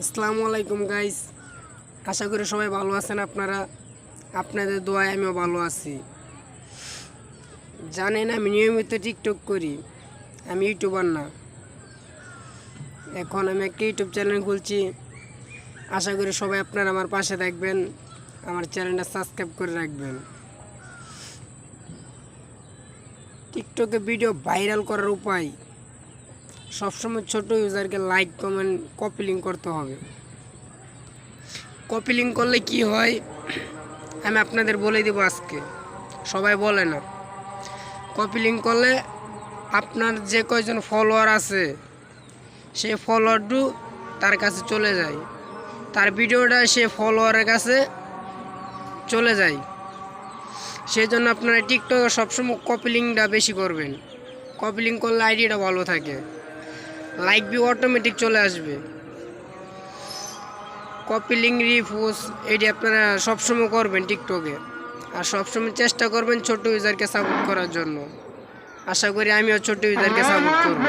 আসসালামু আলাইকুম গাইস আশা করি সবাই ভালো আছেন আপনারা। আপনাদের দোয়ায় আমিও ভালো আছি। জানেন, আমি নিয়মিত টিকটক করি। আমি ইউটিউবার না। এখন আমি একটা ইউটিউব চ্যানেল খুলছি। আশা করি সবাই আপনারা আমার পাশে থাকবেন। আমার চ্যানেলটা সাবস্ক্রাইব করে রাখবেন। টিকটকে ভিডিও ভাইরাল করার উপায় সবসময় ছোট ইউজারকে লাইক, কমেন্ট কপি লিঙ্ক করতে হবে। কপি লিঙ্ক করলে কি হয়? আমি আপনাদের বলে দেবো আজকে। সবাই বলে না। কপি লিঙ্ক করলে আপনার যে কয়জন ফলোয়ার আছে, সেই ফলোয়ারটু তার কাছে চলে যায়। তার ভিডিওটা সে ফলোয়ারের কাছে চলে যায়। সেই জন্য আপনারা টিকটকে সবসময় কপি লিঙ্কটা বেশি করবেন। কপি লিঙ্ক করলে আইডিটা ভালো থাকে। লাইক ভিউ অটোমেটিক চলে আসবে। কপি লিঙ্ক রিফোস এটি আপনারা সবসময় করবেন টিকটকে আর সবসময় চেষ্টা করবেন ছোট ইউজারকে সাপোর্ট করার জন্য। আশা করি আমিও ছোট ইউজারকে সাপোর্ট করব।